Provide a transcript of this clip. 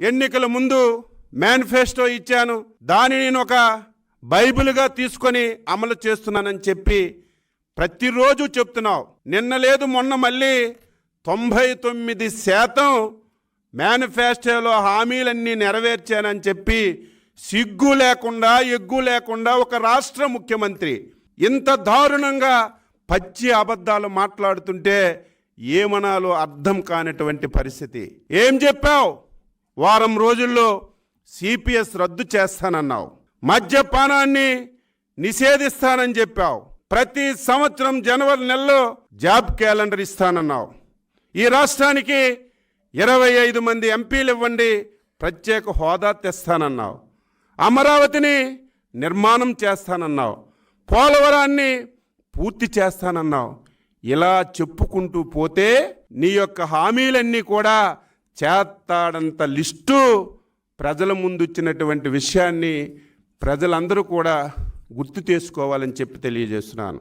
ఎన్నికల ముందు మేనిఫెస్టో ఇచ్చాను. దానిని నేను ఒక బైబిల్గా తీసుకొని అమలు చేస్తున్నానని చెప్పి ప్రతిరోజు చెప్తున్నావు. నిన్న లేదు మొన్న మళ్ళీ తొంభై తొమ్మిది శాతం మేనిఫెస్టోలో హామీలన్నీ నెరవేర్చానని చెప్పి సిగ్గు లేకుండా ఎగ్గు లేకుండా ఒక రాష్ట్ర ముఖ్యమంత్రి ఇంత దారుణంగా పచ్చి అబద్ధాలు మాట్లాడుతుంటే ఏమనాలో అర్థం కానటువంటి పరిస్థితి. ఏం చెప్పావు? వారం రోజుల్లో సిపిఎస్ రద్దు చేస్తానన్నావు. మద్యపానాన్ని నిషేధిస్తానని చెప్పావు. ప్రతి సంవత్సరం జనవరి నెలలో జాబ్ క్యాలెండర్ ఇస్తానన్నావు. ఈ రాష్ట్రానికి ఇరవై ఐదు మంది ఎంపీలు ఇవ్వండి ప్రత్యేక హోదా తెస్తానన్నావు. అమరావతిని నిర్మాణం చేస్తానన్నావు. పోలవరాన్ని పూర్తి చేస్తానన్నావు. ఇలా చెప్పుకుంటూ పోతే నీ యొక్క హామీలన్నీ కూడా చేస్తాడంత లిస్టు ప్రజల ముందుచ్చినటువంటి విషయాన్ని ప్రజలందరూ కూడా గుర్తు చేసుకోవాలని చెప్పి తెలియజేస్తున్నాను.